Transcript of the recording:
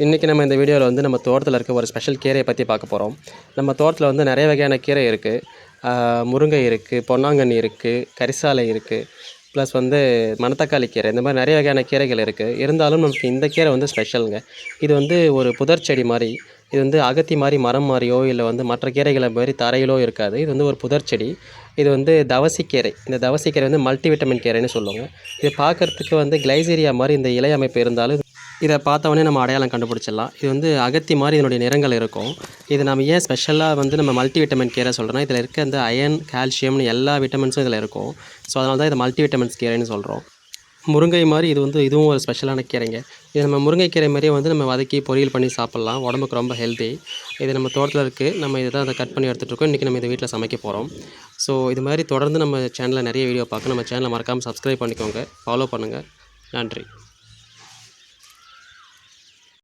இன்றைக்கி நம்ம இந்த வீடியோவில் வந்து நம்ம தோட்டத்தில் இருக்க ஒரு ஸ்பெஷல் கீரையை பற்றி பார்க்க போகிறோம் நம்ம தோட்டத்தில் வந்து நிறைய வகையான கீரை இருக்குது முருங்கை இருக்குது பொன்னாங்கண்ணி இருக்குது கரிசாலை இருக்குது ப்ளஸ் வந்து மணத்தக்காளி கீரை இந்த மாதிரி நிறைய வகையான கீரைகள் இருக்குது இருந்தாலும் நமக்கு இந்த கீரை வந்து ஸ்பெஷலுங்க இது வந்து ஒரு புதர் செடி மாதிரி இது வந்து அகத்தி மாதிரி மரம் மாதிரியோ இல்லை வந்து மற்ற கீரைகளை மாதிரி தரையிலோ இருக்காது. இது வந்து ஒரு புதர் செடி. இது வந்து தவசிக்கீரை இந்த தவசிக்கீரை வந்து மல்டிவிட்டமின் கீரைன்னு சொல்லுவாங்க. இது பார்க்குறதுக்கு வந்து கிளைசீரியா மாதிரி இந்த இலை அமைப்பு இருந்தாலும் இதை பார்த்தவொடனே நம்ம அடையாளம் கண்டுபிடிச்சிடலாம். இது வந்து அகத்தி மாதிரி இதனுடைய நிறங்கள் இருக்கும். இது நம்ம ஏன் ஸ்பெஷலாக வந்து நம்ம மல்டி விட்டமின் கீரை சொல்கிறோன்னா இதில் இருக்க இந்த அயன் கால்சியம்னு எல்லா விட்டமின்ஸும் இதில் இருக்கும். ஸோ அதனால தான் இதை மல்டி விட்டமின்ஸ் கீரைன்னு சொல்கிறோம் முருங்கை மாதிரி இது வந்து இதுவும் ஒரு ஸ்பெஷலான கீரைங்க. இது நம்ம முருங்கைக்கீரை மாதிரியே வந்து நம்ம வதக்கி பொரியல் பண்ணி சாப்பிட்லாம். உடம்புக்கு ரொம்ப ஹெல்த்தி இது நம்ம தோட்டத்தில் இருக்குது நம்ம இதை தான் அதை கட் பண்ணி எடுத்துகிட்டு இருக்கோம். இன்றைக்கி நம்ம இதை வீட்டில் சமைக்க போகிறோம் ஸோ இது மாதிரி தொடர்ந்து நம்ம சேனலில் நிறைய வீடியோ பார்க்க நம்ம சேனலை மறக்காமல் சப்ஸ்கிரைப் பண்ணிக்கோங்க. ஃபாலோ பண்ணுங்கள் நன்றி.